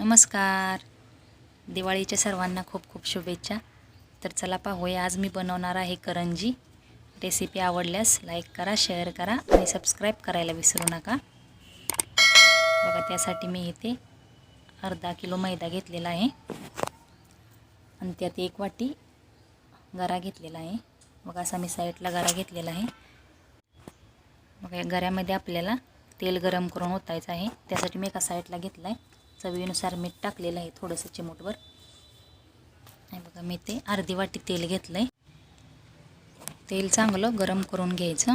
नमस्कार. दिवाळीच्या सर्वांना खूप खूप शुभेच्छा. तर चला पाहूया आज मी बनवणार आहे करंजी. रेसिपी आवडल्यास लाईक करा शेअर करा आणि सबस्क्राईब करायला विसरू नका. बघा त्यासाठी मी इथे अर्धा किलो मैदा घेतलेला आहे. आणि त्यात एक वाटी गरा घेतलेला आहे. बघा असा मी साईडला गरा घेतलेला आहे. बघा या गऱ्यामध्ये आपल्याला तेल गरम करून ओतायचं आहे. त्यासाठी मी एका साईडला घेतला आहे चवीनुसार मीठ टाकलेलं आहे थोडंसं चिमूटवर आणि बघा मी ते अर्धी वाटी तेल घेतलं आहे तेल चांगलं गरम करून घ्यायचं.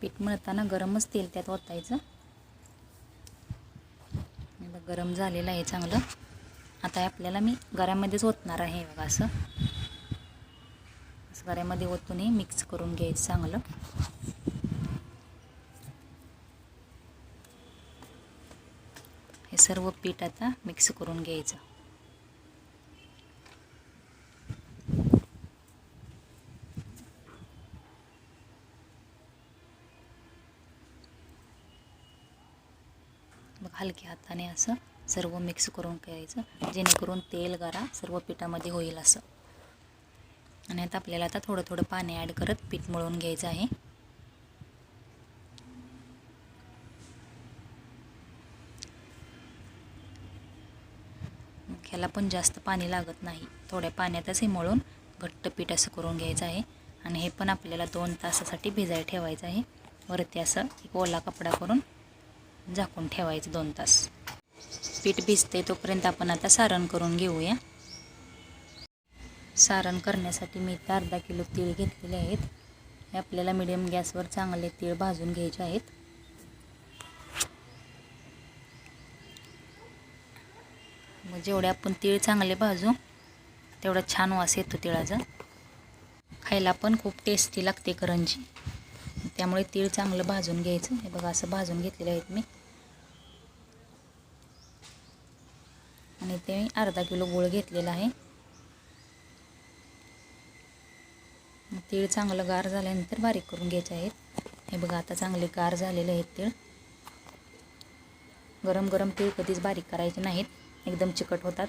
पीठ मळताना गरमच तेल त्यात ओतायचं. बघा गरम झालेलं आहे चांगलं. आता आपल्याला मी गऱ्यामध्येच ओतणार आहे बघा असं. असं गऱ्यामध्ये ओतूनही मिक्स करून घ्यायचं चांगलं. सर्व पीठ आता मिक्स करून घ्यायचं. मग हलक्या हाताने असं सर्व मिक्स करून घ्यायचं जेणेकरून तेल गारा सर्व पिठामध्ये होईल असं. आणि आता आपल्याला आता थोडं थोडं पाणी ॲड करत पीठ मळून घ्यायचं आहे. ह्याला पण जास्त पाणी लागत नाही. थोड्या पाण्यातच हे मळून घट्ट पीठ असं करून घ्यायचं आहे. आणि हे पण आपल्याला दोन तासासाठी भिजायला ठेवायचं आहे. वरती असं एक ओला कपडा करून झाकून ठेवायचं दोन तास. पीठ भिजते तोपर्यंत आपण आता सारण करून घेऊया. सारण करण्यासाठी मी इथं अर्धा किलो तीळ घेतलेले आहेत. हे आपल्याला मिडियम गॅसवर चांगले तीळ भाजून घ्यायचे आहेत. म्हणजे मग जेवढे आपण तीळ चांगले भाजू तेवढा छान वास येतो तिळाचा. खायला पण खूप टेस्टी लागते करंजी. त्यामुळे तीळ चांगलं भाजून घ्यायचं. हे बघा असं भाजून घेतलेले आहेत मी. आणि ते मी अर्धा किलो गूळ घेतलेला आहे. तीळ चांगलं गार झाल्यानंतर बारीक करून घ्यायचे आहेत. हे बघा आता चांगले गार झालेले आहेत तीळ. गरम गरम तीळ कधीच बारीक करायचे नाहीत. एकदम चिकट होतात.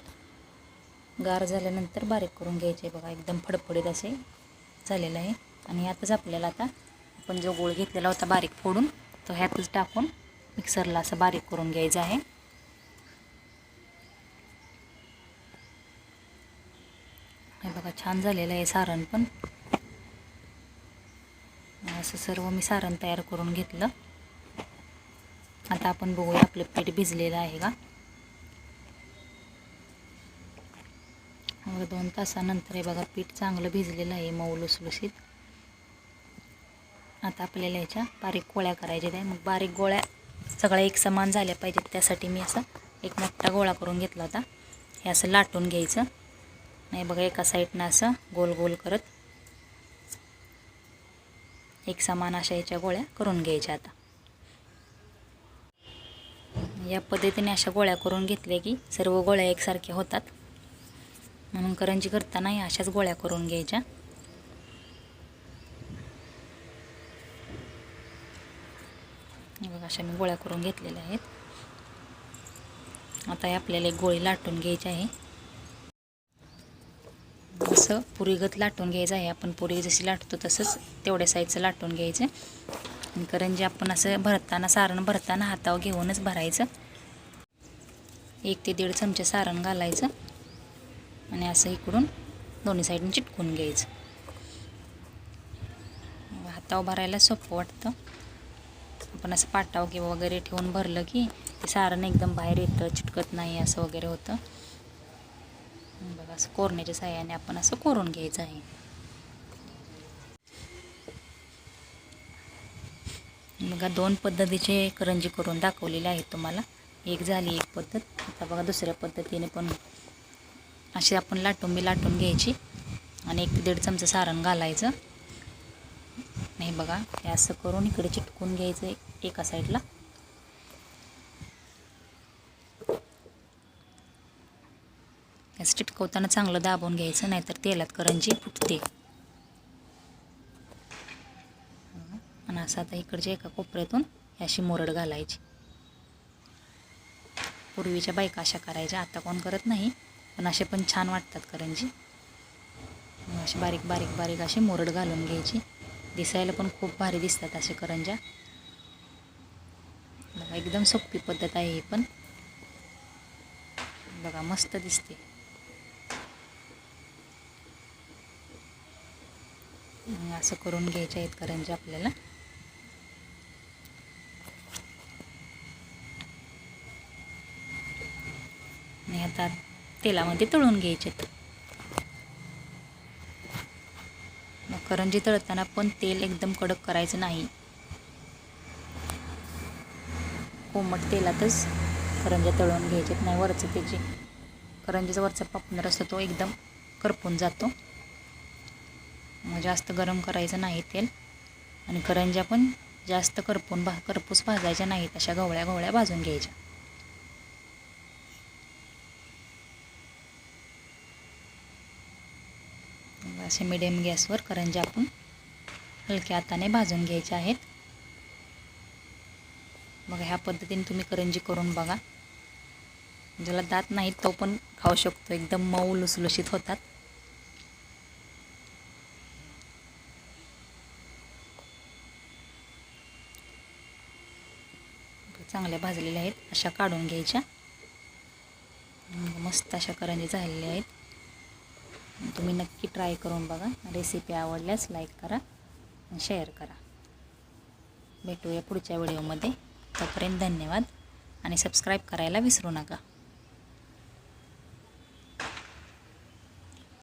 गार झाल्यानंतर बारीक करून घ्यायचे. बघा एकदम फडफडीत असे झालेलं आहे. आणि यातच आपल्याला आता आपण जो गोळ घेतलेला होता बारीक फोडून तो ह्यातच टाकून मिक्सरला असं बारीक करून घ्यायचं आहे. हे बघा छान झालेलं आहे सारण पण. असं सर्व मी सारण तयार करून घेतलं. आता आपण बघूया आपलं पीठ भिजलेलं आहे का? मग दोन तासानंतर हे बघा पीठ चांगलं भिजलेलं आहे मऊ लुसलुसीत आता आपल्याला याच्या बारीक गोळ्या करायच्या त्या मग बारीक गोळ्या सगळ्या एक समान झाल्या पाहिजेत त्यासाठी मी असं एक मोठा गोळा करून घेतला होता. हे असं लाटून घ्यायचं. नाही बघा एका साईडनं असं गोल गोल करत एक समान अशा याच्या गोळ्या करून घ्यायच्या आता. या पद्धतीने अशा गोळ्या करून घेतल्या की सर्व गोळ्या एकसारख्या होतात. म्हणून करंजी करताना या अशाच गोळ्या करून घ्यायच्या. बघा अशा मी गोळ्या करून घेतलेल्या आहेत. आता हे आपल्याला एक गोळी लाटून घ्यायची आहे. असं पुरीगत लाटून घ्यायचं आहे आपण पुरी जशी लाटतो तसंच तेवढ्या साईजचं लाटून घ्यायचं. आणि करंजी आपण असं भरताना सारण भरताना हातावर घेऊनच भरायचं. एक ते दीड चमचे सारण घालायचं. आणि असं इकडून दोन्ही साईडने चिटकून घ्यायचं. हातावर भरायला सोपं वाटतं. आपण असं पाटाव किंवा वगैरे ठेवून भरलं की ते सारण एकदम बाहेर येतं चिटकत नाही असं वगैरे होतं. बघा असं कोरण्याच्या साह्याने आपण असं कोरून घ्यायचं आहे. बघा दोन पद्धतीचे करंजी करून दाखवलेले आहेत तुम्हाला. एक झाली एक पद्धत. आता बघा दुसऱ्या पद्धतीने पण अशी आपण लाटून बी लाटून घ्यायची. आणि एक दीड चमचं सारण घालायचं. नाही बघा हे असं करून इकडे चिटकून घ्यायचं एका साईडला. असं चिटकवताना चांगलं दाबून घ्यायचं नाहीतर तेलात करंजी फुटते. आणि असं आता इकडच्या एका कोपऱ्यातून अशी मोरड घालायची. पूर्वीच्या बायका अशा करायच्या आता कोण करत नाही. पण असे पण छान वाटतात करंजी. असे अशी बारीक बारीक बारीक असे मोरड घालून घ्यायची. दिसायला पण खूप भारी दिसतात असे करंजा बघा एकदम सोपी पद्धत आहे ही पण. बघा मस्त दिसते. असं करून घ्यायच्या आहेत करंजा आपल्याला. आणि आता तेलामध्ये तळून घ्यायचे मग करंजी तळताना पण तेल एकदम कडक करायचं नाही. कोमट तेलातच करंज्या तळून घ्यायच्यात नाही वरचं त्याची करंजीचा वरचा पापनर असतो तो एकदम करपून जातो. मग जास्त गरम करायचं नाही तेल. आणि करंज्या पण जास्त करपून भा करपूस भाजायच्या नाहीत. अशा गवळ्या गवळ्या भाजून घ्यायच्या. असे मिडियम गॅसवर करंज्या आपण हलक्या हाताने भाजून घ्यायच्या आहेत. बघा ह्या पद्धतीने तुम्ही करंजी करून बघा. ज्याला दात नाहीत तो पण खाऊ शकतो. एकदम मऊ लुसलुशीत होतात. चांगल्या भाजलेल्या आहेत. अशा काढून घ्यायच्या. मस्त अशा करंजी झालेल्या आहेत. तुम्ही नक्की ट्राय करून बघा. रेसिपी आवडल्यास लाईक करा आणि शेअर करा. भेटूया पुढच्या व्हिडिओमध्ये तोपर्यंत धन्यवाद आणि सबस्क्राईब करायला विसरू नका.